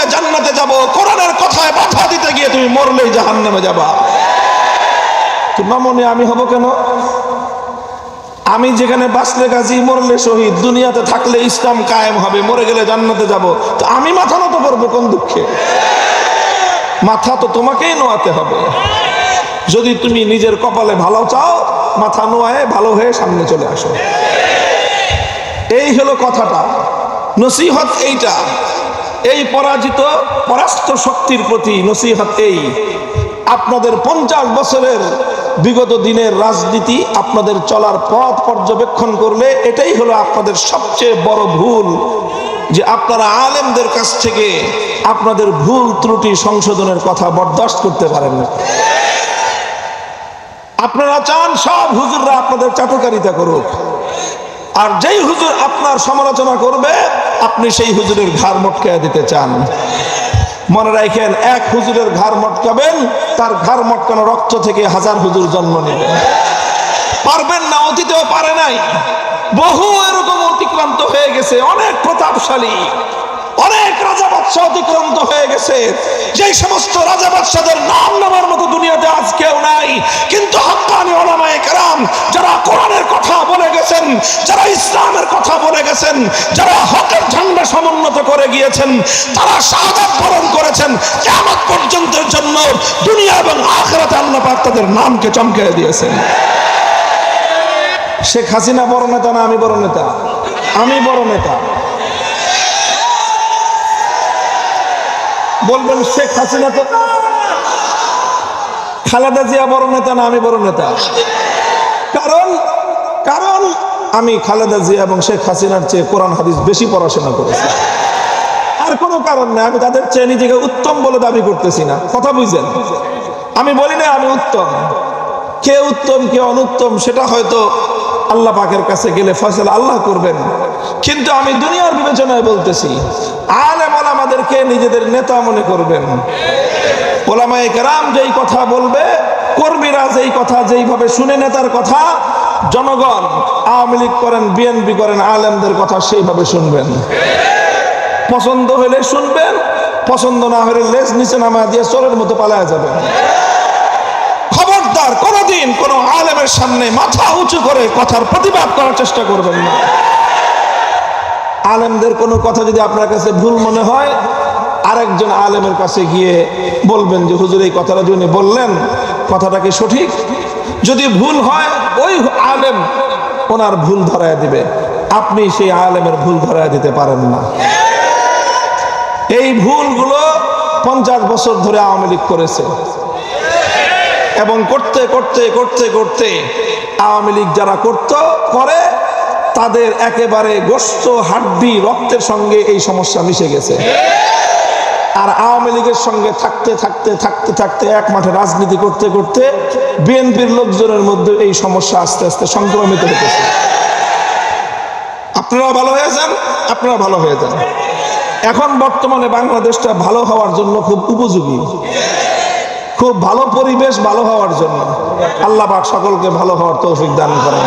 করলে জান্নাতে যাব, কোরআনের কথায় বাধা দিতে গিয়ে তুমি মরলেই জাহান্নামে যাবা। তো মামনি, আমি হব কেন? আমি যেখানে বাঁচলে গাজী, মরলে শহীদ। দুনিয়াতে থাকলে ইসলাম কায়েম হবে, মরে গেলে জান্নাতে যাব। তো আমি মাথা নত করব কোন দুঃখে? মাথা তো তোমাকেই নোয়াতে হবে। যদি তুমি নিজের কপালে ভালো চাও, মাথা নোয়ায় ভালো হয়ে সামনে চলে আসো। এই হলো কথাটা। নসিহত এইটা। এই পরাজিত পরাস্ত শক্তির প্রতি নসিহত এই। আপনাদের পঞ্চাশ বছরের বিগত দিনের রাজনীতি আপনাদের চলার পথ পর্যবেক্ষণ করলে এটাই হলো আপনাদের সবচেয়ে বড় ভুল, যে আপনারা আলেমদের কাছ থেকে আপনাদের ভুল ত্রুটি সংশোধনের কথা বরদাস্ত করতে পারেন না। আপনারা চান সব হুজুররা আপনাদের চাটুকারিতা করুক। আর যেই হুজুর আপনার সমালোচনা করবে আপনি সেই হুজুরের ঘাড় মটকা দিতে চান। মনে রাখেন, এক হুজুরের ঘাড় মটকাবেন, তার ঘাড় মটকানো রক্ত থেকে হাজার হুজুর জন্ম নেবে। পারবেন না, অতীতেও পারে নাই। বহু এরকম অতিক্রান্ত হয়ে গেছে, অনেক প্রতাপশালী, অনেক রাজা বাদশাহ অতিক্রান্ত হয়ে গেছে। যেই সমস্ত রাজা বাদশাদের নাম নেওয়ার মতো দুনিয়াতে আজ কেউ নাই। কিন্তু হক্কানি ওলামায়ে কেরাম যারা ইসলামের কথা বলে গেছেন, যারা হকের ঝান্ডা সমুন্নত করে গিয়েছেন, তারা শাহাদাত বরণ করেছেন, কিয়ামত পর্যন্তের জন্য দুনিয়া এবং আখিরাতে আল্লাহ তাদের নামকে চমকে দিয়েছেন। শেখ হাসিনা বড় নেতা না আমি বড় নেতা? আমি বড় নেতা। বলবেন শেখ হাসিনা তো খালেদা জিয়া বড় নেতা না আমি বড় নেতা? কারণ কারণ আমি খালেদা জিয়া এবং শেখ হাসিনার চেয়ে কোরআন, হাদিস বেশি পড়াশোনা করেছি। আর কোনো কারণ নেই, আমি তাদের চেয়ে নিজেকে উত্তম বলে দাবি করতেছি না। কথা বুঝছেন আমি বলি না আমি উত্তম। কে উত্তম, কে অনুত্তম, সেটা হয়তো আল্লাহ পাকের কাছে গেলে ফয়সালা আল্লাহ করবেন। কিন্তু আমি দুনিয়ার বিবেচনায় বলতেছি, আলেম আমাদেরকে নিজেদের নেতা মনে করবেন। ওলামায়ে কেরাম যেই কথা বলবে, কর্মীরা যেই কথা, যেইভাবে শুনে নেতার কথা জনগণ, আওয়ামী লীগ করেন, বিএনপি করেন, আলেমদের কথা সেইভাবে শুনবেন। পছন্দ হলে শুনবেন, পছন্দ না হলে লেজ নিচে নামা দিয়ে চোরের মতো পালায়া যাবেন। খবরদার কোনোদিন কোনো আলেমের সামনে মাথা উঁচু করে কথার প্রতিবাদ করার চেষ্টা করবেন না। আলেমদের কোনো কথা যদি আপনার কাছে ভুল মনে হয়, আরেকজন আলেমের কাছে গিয়ে বলবেন যে, হুজুর, এই কথাটা যিনি বললেন, কথাটা কি সঠিক? যদি ভুল হয়, ওই আলেম ওনার ভুল ধরায় দিবে। আপনি সেই আলেমের ভুল ধরায় দিতে পারেন না। এই ভুলগুলো পঞ্চাশ বছর ধরে আওয়ামী লীগ করেছে। এবং করতে করতে করতে করতে আওয়ামী লীগ যারা করত, করে, তাদের একেবারে গোস্ত, হাড্ডি, রক্তের সঙ্গে এই সমস্যা মিশে গেছে। আর আওয়ামী লীগের সঙ্গে থাকতে থাকতে থাকতে থাকতে এক মাঠে রাজনীতি করতে করতে বিএনপির লোকজনের মধ্যে এই সমস্যা আস্তে আস্তে সংক্রমিত হতেছে আপনারা ভালো হয়ে যান, আপনারা ভালো হয়ে যান। এখন বর্তমানে বাংলাদেশটা ভালো হওয়ার জন্য খুব উপযোগী। খুব ভালো পরিবেশ, ভালো হওয়ার জন্য। আল্লাহ পাক সকলকে ভালো হওয়ার তৌফিক দান করেন।